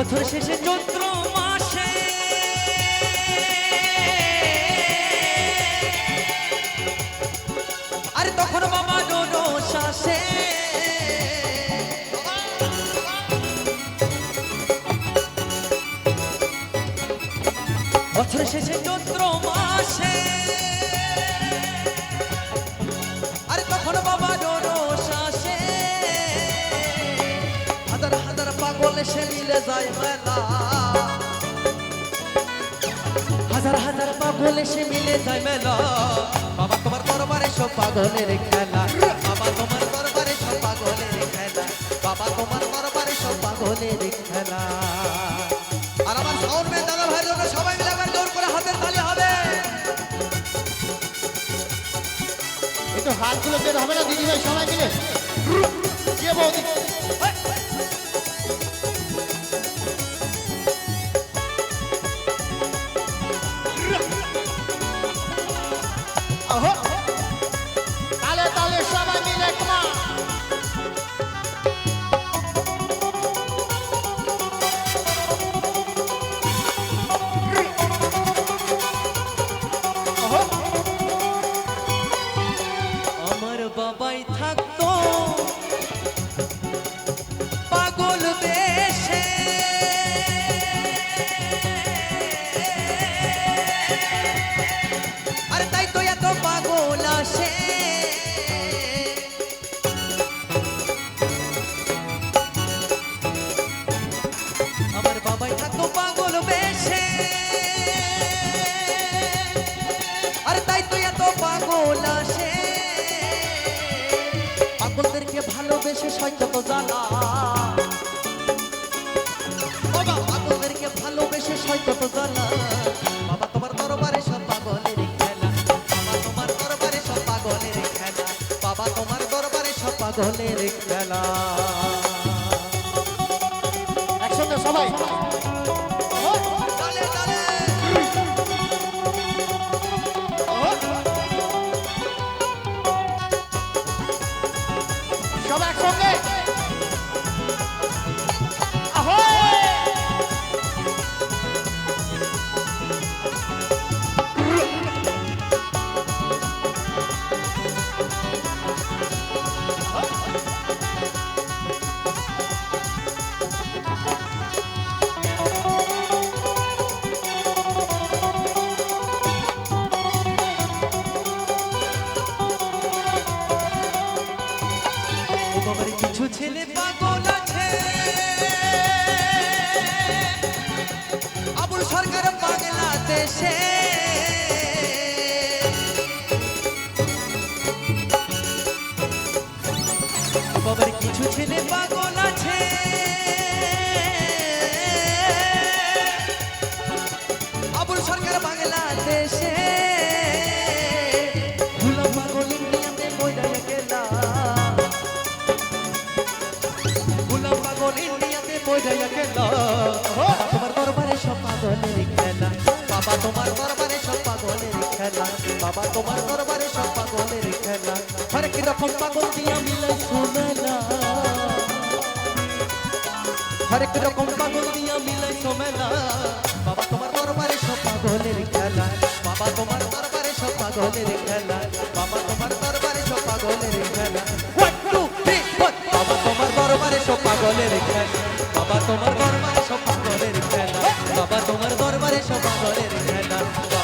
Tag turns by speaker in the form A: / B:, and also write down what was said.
A: বছর শেষে চৈত্র মাসে আরে তখন বাবা শাসে বছর শেষে চৈত্র হাজার হাজার পাগল এসে মিলে যায় মেলা বাবা তোমার দরবারে সব পাগলের খেলা। বাবা তোমার দরবারে সব পাগলের খেলা। বাবা তোমার দরবারে সব পাগলের খেলা। আর আমার সাউন্ড ম্যান দাদা সবাই মিলে একবার হবে।
B: একটু হাতগুলো বের হবে না দিদি ভাই সবাই মিলে কে বৌদি?
A: ভালোবেসে সহ্য তো জ্বালা বাবা পাগলদেরকে ভালোবেসে তো জ্বালা বাবা, তোমার দরবারে সব পাগলের খেলা। বাবা, তোমার দরবারে সব পাগলের খেলা। বাবা, তোমার দরবারে সব পাগলের খেলা। ছেলে পাগল আছে। আবুল সরকার পাগলা দেশে ও বাবার কিছু ছেলে পাগল বইরা গেলা তোমার দরবারে সব পাগলের খেলা। বাবা, তোমার দরবারে সব পাগলের খেলা। বাবা, তোমার দরবারে সব পাগলের খেলা। হরেক রকম পাগল দিয়া মিলাই সোমেলা। হরেক রকম পাগল দিয়া মিলাই সোমেলা। বাবা, তোমার দরবারে সব পাগলের খেলা। বাবা, তোমার দরবারে সব পাগলের